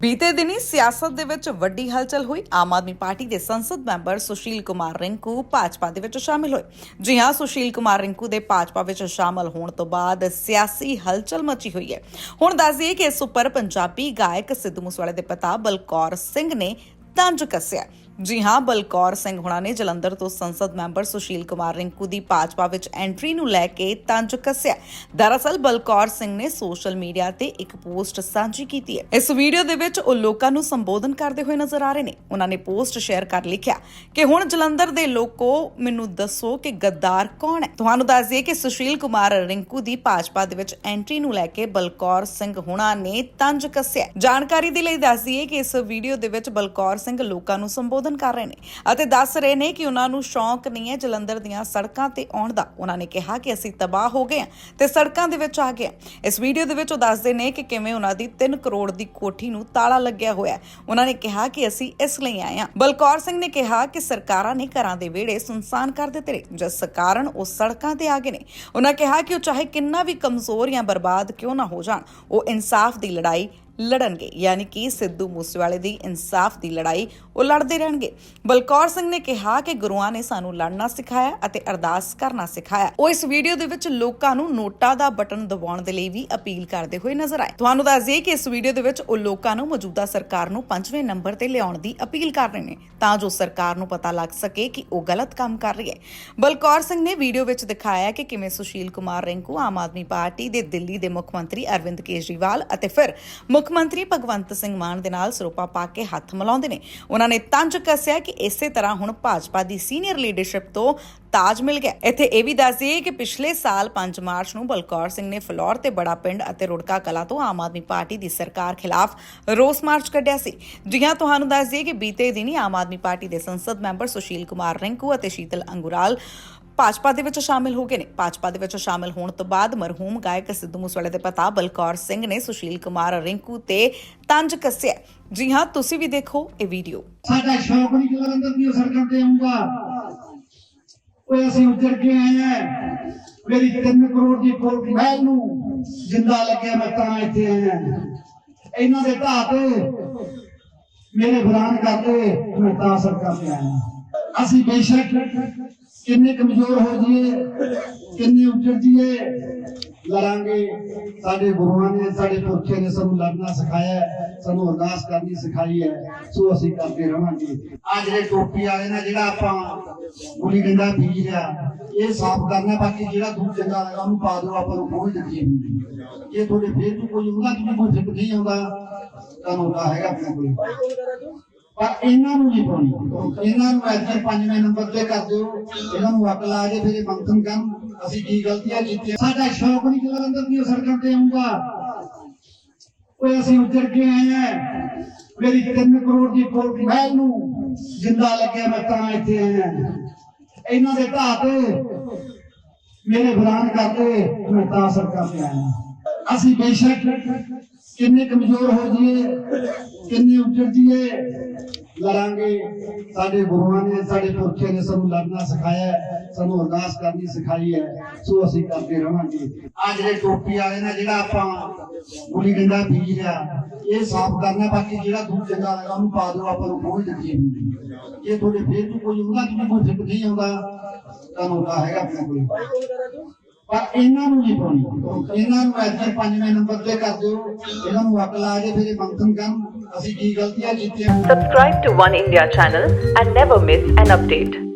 ਬੀਤੇ ਦਿਨੀ ਸਿਆਸਤ ਦੇ ਵਿੱਚ ਵੱਡੀ ਹਲਚਲ ਹੋਈ। ਆਮ ਆਦਮੀ ਪਾਰਟੀ ਦੇ ਸੰਸਦ ਮੈਂਬਰ ਸੁਸ਼ੀਲ ਕੁਮਾਰ ਰਿੰਕੂ ਭਾਜਪਾ ਦੇ ਵਿੱਚ ਸ਼ਾਮਿਲ ਹੋਏ। ਜੀ ਹਾਂ, ਸੁਸ਼ੀਲ ਕੁਮਾਰ ਰਿੰਕੂ ਦੇ ਭਾਜਪਾ ਵਿੱਚ ਸ਼ਾਮਲ ਹੋਣ ਤੋਂ ਬਾਅਦ ਸਿਆਸੀ ਹਲਚਲ ਮਚੀ ਹੋਈ ਹੈ। ਹੁਣ ਦੱਸ ਦਈਏ ਕਿ ਇਸ ਉੱਪਰ ਪੰਜਾਬੀ ਗਾਇਕ ਸਿੱਧੂ ਮੂਸੇਵਾਲੇ ਦੇ ਪਿਤਾ ਬਲਕੌਰ ਸਿੰਘ ਨੇ ਤੰਜ ਕੱਸਿਆ। ਜੀ ਹਾਂ, ਬਲਕੌਰ ਸਿੰਘ ਹੁਣਾ ਨੇ ਜਲੰਧਰ ਤੋਂ ਸੰਸਦ ਮੈਂਬਰ ਸੁਸ਼ੀਲ ਕੁਮਾਰ ਰਿੰਕੂ ਦੀ ਭਾਜਪਾ ਵਿੱਚ ਐਂਟਰੀ ਨੂੰ ਲੈ ਕੇ ਤੰਜ ਕੱਸਿਆ। ਦਰਅਸਲ, ਬਲਕੌਰ ਸਿੰਘ ਨੇ ਸੋਸ਼ਲ ਮੀਡੀਆ ਤੇ ਇੱਕ ਪੋਸਟ ਸਾਂਝੀ ਕੀਤੀ ਹੈ। ਇਸ ਵੀਡੀਓ ਦੇ ਵਿੱਚ ਉਹ ਲੋਕਾਂ ਨੂੰ ਸੰਬੋਧਨ ਕਰਦੇ ਹੋਏ ਨਜ਼ਰ ਆ ਰਹੇ ਨੇ। ਉਹਨਾਂ ਨੇ ਪੋਸਟ ਸ਼ੇਅਰ ਕਰ ਲਿਖਿਆ ਕਿ ਹੁਣ ਜਲੰਧਰ ਦੇ ਲੋਕੋ, ਮੈਨੂੰ ਦੱਸੋ ਕਿ ਗੱਦਾਰ ਕੌਣ ਹੈ? ਤੁਹਾਨੂੰ ਦੱਸ ਦਈਏ ਕਿ ਸੁਸ਼ੀਲ ਕੁਮਾਰ ਰਿੰਕੂ ਦੀ ਭਾਜਪਾ ਦੇ ਵਿੱਚ ਐਂਟਰੀ ਨੂੰ ਲੈ ਕੇ ਬਲਕੌਰ ਸਿੰਘ ਹੁਣਾ ਨੇ ਤੰਜ ਕੱਸਿਆ। ਜਾਣਕਾਰੀ ਦੇ ਲਈ ਦੱਸ ਦਈਏ ਕਿ ਇਸ ਵੀਡੀਓ ਦੇ ਵਿੱਚ ਬਲਕੌਰ ਸਿੰਘ ਲੋਕਾਂ ਨੂੰ ਸੰਬੋਧਨ ਕਰ ਰਹੇ ਨੇ ਅਤੇ ਦੱਸ ਰਹੇ ਨੇ ਕਿ ਉਹਨਾਂ ਨੂੰ ਸ਼ੌਂਕ ਨਹੀਂ ਹੈ ਜਲੰਧਰ ਦੀਆਂ ਸੜਕਾਂ ਤੇ ਆਉਣ ਦਾ। ਉਹਨਾਂ ਨੇ ਕਿਹਾ ਕਿ ਅਸੀਂ ਤਬਾਹ ਹੋ ਗਏ ਹਾਂ ਤੇ ਸੜਕਾਂ ਦੇ ਵਿੱਚ ਆ ਗਏ ਇਸ ਵੀਡੀਓ ਦੇ ਵਿੱਚ ਉਹ ਦੱਸਦੇ ਨੇ ਕਿ ਕਿਵੇਂ ਉਹਨਾਂ ਦੀ 3 ਕਰੋੜ ਦੀ ਕੋਠੀ ਨੂੰ ਤਾਲਾ ਲੱਗਿਆ ਹੋਇਆ ਹੈ। ਉਹਨਾਂ ਨੇ ਕਿਹਾ ਕਿ ਅਸੀਂ ਇਸ ਲਈ ਆਏ ਹਾਂ। ਬਲਕੌਰ ਸਿੰਘ ਨੇ ਕਿਹਾ ਕਿ ਸਰਕਾਰਾਂ ਨੇ ਘਰਾਂ ਦੇ ਵਿਹੜੇ ਸੁਨਸਾਨ ਕਰ ਦਿੱਤੇ ਨੇ, ਜਿਸ ਕਾਰਨ ਉਹ ਸੜਕਾਂ ਤੇ ਆ ਗਏ ਨੇ। ਉਹਨਾਂ ਕਿਹਾ ਕਿ ਉਹ ਚਾਹੇ ਕਿੰਨਾ ਵੀ ਕਮਜ਼ੋਰ ਜਾਂ ਬਰਬਾਦ ਕਿਉਂ ਨਾ ਹੋ ਜਾਣ, ਉਹ ਇਨਸਾਫ ਦੀ ਲੜਾਈ ਲੜਨਗੇ, ਯਾਨੀ ਕਿ ਸਿੱਧੂ ਮੂਸੇਵਾਲੇ ਦੀ ਇਨਸਾਫ ਦੀ ਲੜਾਈ ਉਹ ਲੜਦੇ ਰਹਿਣਗੇ। ਬਲਕੌਰ ਸਿੰਘ ਨੇ ਕਿਹਾ ਕਿ ਗੁਰੂਆਂ ਨੇ ਸਾਨੂੰ ਲੜਨਾ ਸਿਖਾਇਆ ਅਤੇ ਅਰਦਾਸ ਕਰਨਾ ਸਿਖਾਇਆ। ਉਹ ਇਸ ਵੀਡੀਓ ਦੇ ਵਿੱਚ ਲੋਕਾਂ ਨੂੰ ਨੋਟਾ ਦਾ ਬਟਨ ਦਬਾਉਣ ਦੇ ਲਈ ਵੀ ਅਪੀਲ ਕਰਦੇ ਹੋਏ ਨਜ਼ਰ ਆਏ। ਤੁਹਾਨੂੰ ਦੱਸ ਦਈਏ ਕਿ ਇਸ ਵੀਡੀਓ ਦੇ ਵਿੱਚ ਉਹ ਲੋਕਾਂ ਨੂੰ ਮੌਜੂਦਾ ਸਰਕਾਰ ਨੂੰ ਪੰਜਵੇਂ ਨੰਬਰ ਤੇ ਲਿਆਉਣ ਦੀ ਅਪੀਲ ਕਰ ਰਹੇ ਨੇ, ਤਾਂ ਜੋ ਸਰਕਾਰ ਨੂੰ ਪਤਾ ਲੱਗ ਸਕੇ ਕਿ ਉਹ ਗਲਤ ਕੰਮ ਕਰ ਰਹੀ ਹੈ। ਬਲਕੌਰ ਸਿੰਘ ਨੇ ਵੀਡੀਓ ਵਿੱਚ ਦਿਖਾਇਆ ਕਿ ਕਿਵੇਂ ਸੁਸ਼ੀਲ ਕੁਮਾਰ ਰਿੰਕੂ ਆਮ ਆਦਮੀ ਪਾਰਟੀ ਦੇ ਦਿੱਲੀ ਦੇ ਮੁੱਖ ਮੰਤਰੀ ਅਰਵਿੰਦ ਕੇਜਰੀਵਾਲ ਅਤੇ ਫਿਰ ਮੁੱਖ ਮੰਤਰੀ ਭਗਵੰਤ ਸਿੰਘ ਮਾਨ ਦੇ ਨਾਲ ਸਰੋਪਾ ਪਾ ਕੇ ਹੱਥ ਮਿਲਾਉਂਦੇ ਨੇ। ਉਹਨਾਂ ਨੇ ਤੰਜ ਕੱਸਿਆ ਕਿ ਇਸੇ ਤਰ੍ਹਾਂ ਹੁਣ ਭਾਜਪਾ ਦੀ ਸੀਨੀਅਰ ਲੀਡਰਸ਼ਿਪ ਤੋਂ ਤਾਜ ਮਿਲ ਗਿਆ। ਇੱਥੇ ਇਹ ਵੀ ਦੱਸ ਦਈਏ ਕਿ ਪਿਛਲੇ ਸਾਲ 5 ਮਾਰਚ ਨੂੰ ਬਲਕੌਰ ਸਿੰਘ ਨੇ ਫਲੋਰ ਤੇ ਬੜਾ ਪਿੰਡ ਅਤੇ ਰੁੜਕਾ ਕਲਾ ਤੋਂ ਆਮ ਆਦਮੀ ਪਾਰਟੀ ਦੀ ਸਰਕਾਰ ਖਿਲਾਫ ਰੋਸ ਮਾਰਚ ਕੱਢਿਆ ਸੀ। ਜੀ ਹਾਂ ਤੁਹਾਨੂੰ ਦੱਸ ਦਈਏ ਕਿ ਬੀਤੇ ਦਿਨੀ ਆਮ ਆਦਮੀ ਪਾਰਟੀ ਦੇ ਸੰਸਦ ਮੈਂਬਰ ਸੁਸ਼ੀਲ ਕੁਮਾਰ ਰਿੰਕੂ ਅਤੇ ਸ਼ੀਤਲ ਅੰਗੁਰਾਲ ਭਾਜਪਾ ਦੇ ਵਿੱਚ ਸ਼ਾਮਿਲ ਹੋ ਗਏ ਨੇ। ਭਾਜਪਾ ਦੇ ਵਿੱਚ ਸ਼ਾਮਿਲ ਹੋਣ ਤੋਂ ਬਾਅਦ ਮਰਹੂਮ ਗਾਇਕ ਸਿੱਧੂ ਮੂਸੇਵਾਲੇ ਦੇ ਪਿਤਾ ਬਲਕੌਰ ਸਿੰਘ ਨੇ ਸੁਸ਼ੀਲ ਕੁਮਾਰ ਰਿੰਕੂ ਤੇ ਤੰਜ ਕੱਸਿਆ। ਜੀ ਹਾਂ, ਤੁਸੀਂ ਵੀ ਦੇਖੋ ਇਹ ਵੀਡੀਓ। ਸਾਡਾ ਸ਼ੌਕ ਨਹੀਂ ਜਲੰਧਰ ਦੀਆਂ ਸੜਕਾਂ ਤੇ ਆਉਂਦਾ ਓਏ, ਅਸੀਂ ਉੱਜੜ ਕੇ ਆਏ ਆ। ਮੇਰੀ 3 ਕਰੋੜ ਦੀ ਕੋਠੀ ਮਹਿਲ ਨੂੰ ਜਿੰਦਾ ਲੱਗਿਆ ਮੈਂ ਤਾਂ ਇੱਥੇ ਆਇਆ। ਇਹਨਾਂ ਦੇ ਢਾਹ ਤੇ ਮੇਰੇ ਬਲਾਨ ਕਰਦੇ ਮੈਂ ਤਾਂ ਸੜਕਾਂ ਤੇ ਆਇਆ। ਅਸੀਂ ਬੇਸ਼ੱਕ ਕਿੰਨੇ ਕਮਜ਼ੋਰ ਹੋ ਜਾਈਏ, ਕਿੰਨੇ ਉੱਜੜ ਜਾਈਏ, ਲੜਾਂਗੇ। ਸਾਡੇ ਗੁਰੂਆਂ ਨੇ, ਸਾਡੇ ਪੁਰਖਿਆਂ ਨੇ ਸਾਨੂੰ ਲੜਨਾ ਸਿਖਾਇਆ ਸਾਨੂੰ ਅਰਦਾਸ ਕਰਨੀ ਸਿਖਾਈ ਹੈ, ਸੋ ਅਸੀਂ ਕਰਦੇ ਰਵਾਂਗੇ। ਆ ਜਿਹੜੇ ਟੋਪੀ ਵਾਲੇ ਨੇ, ਜਿਹੜਾ ਆਪਾਂ ਗੁਲੀ ਡੰਡਾ ਬੀਜ ਰਿਹਾ ਇਹ ਸਾਫ਼ ਕਰਨਾ, ਬਾਕੀ ਜਿਹੜਾ ਦੂਰ ਚੰਗਾ ਲੱਗਾ ਉਹਨੂੰ ਪਾ ਦਿਓ, ਆਪਾਂ ਨੂੰ ਕੋਈ ਤਕਲੀਫ ਨਹੀਂ ਜੇ ਤੁਹਾਡੇ ਫੇਰ ਵੀ ਕੋਈ ਹੁੰਦਾ ਕਿ ਕੋਈ ਫਿੱਟ ਨਹੀਂ ਆਉਂਦਾ, ਤੁਹਾਨੂੰ ਤਾਂ ਹੈਗਾ ਆਪਣੇ ਕੋਲ। ਪਰ ਇਹਨਾਂ ਨੂੰ ਨਹੀਂ ਪਾਉਣੀ। ਇਹਨਾਂ ਨੂੰ ਇੱਥੇ ਪੰਜਵੇਂ ਨੰਬਰ ਤੇ ਕਰ ਦਿਓ। ਇਹਨਾਂ ਨੂੰ ਅੱਗ ਲਾ ਕੇ ਫਿਰ ਇਹ ਮੰਥਨ ਕਰਨ। ਅਸੀਂ ਕੀ ਗਲਤੀਆਂ ਕੀਤੀਆਂ ਸਾਡਾ ਸ਼ੌਕ ਨਹੀਂ ਜਲੰਧਰ ਦੀਆਂ ਸੜਕਾਂ ਤੇ ਆਉਂਦਾ। ਓਏ ਅਸੀਂ ਉੱਜੜ ਕੇ ਆਏ ਆ। ਮੇਰੀ 3 ਕਰੋੜ ਦੀ ਕੋਠੀ ਮਹਿਲ ਨੂੰ ਜਿੰਦਾ ਲੱਗਿਆ ਮੈਂ ਤਾਂ ਇੱਥੇ ਆਇਆ। ਇਹਨਾਂ ਦੇ ਢਾਹ ਤੇ ਮੇਰੇ ਬਲਾਨ ਕਰਦੇ ਮੈਂ ਤਾਂ ਸੜਕਾਂ ਤੇ ਆਇਆ। ਅਸੀਂ ਬੇਸ਼ੱਕ ਕਿੰਨੇ ਕਮਜ਼ੋਰ ਹੋ ਜਾਈਏ, ਕਿੰਨੇ ਉੱਜੜ ਜਾਈਏ, ਲੜਾਂਗੇ। ਸਾਡੇ ਗੁਰੂਆਂ ਨੇ, ਸਾਡੇ ਪੁਰਖਿਆਂ ਨੇ ਸਾਨੂੰ ਲੜਨਾ ਸਿਖਾਇਆ ਸਾਨੂੰ ਅਰਦਾਸ ਕਰਨੀ ਸਿਖਾਈ ਹੈ, ਸੋ ਅਸੀਂ ਕਰਦੇ ਰਵਾਂਗੇ। ਆ ਜਿਹੜੇ ਟੋਪੀ ਵਾਲੇ ਨੇ, ਜਿਹੜਾ ਆਪਾਂ ਗੁਲੀ ਡੰਡਾ ਬੀਜ ਰਿਹਾ, ਇਹ ਸਾਫ਼ ਕਰਨਾ, ਬਾਕੀ ਜਿਹੜਾ ਦੂਰ ਚੰਗਾ ਲੱਗਾ ਉਹਨੂੰ ਪਾ ਦਿਓ, ਆਪਾਂ ਨੂੰ ਕੋਈ ਤਕਲੀਫ ਨਹੀਂ ਜੇ ਤੁਹਾਡੇ ਫੇਰ ਵੀ ਕੋਈ ਹੁੰਦਾ ਕਿ ਕੋਈ ਫਿੱਟ ਨਹੀਂ ਆਉਂਦਾ, ਤੁਹਾਨੂੰ ਹੈਗਾ ਆਪਣੇ ਕੋਲ। ਪਰ ਇਹਨਾਂ ਨੂੰ ਨਹੀਂ ਪਾਉਣੀ। ਇਹਨਾਂ ਨੂੰ ਐਸੇ ਪੰਜਵੇਂ ਨੰਬਰ ਤੇ ਕਰ ਦਿਓ। ਇਹਨਾਂ ਨੂੰ ਅਕਲ ਆ ਜੇ ਫਿਰ ਇਹ ਮੰਥਨ ਕਰਨ। ਅਸੀਂ ਕੀ ਗਲਤੀਆਂ ਕੀਤੀਆਂ? Subscribe to One India channel and never miss an update.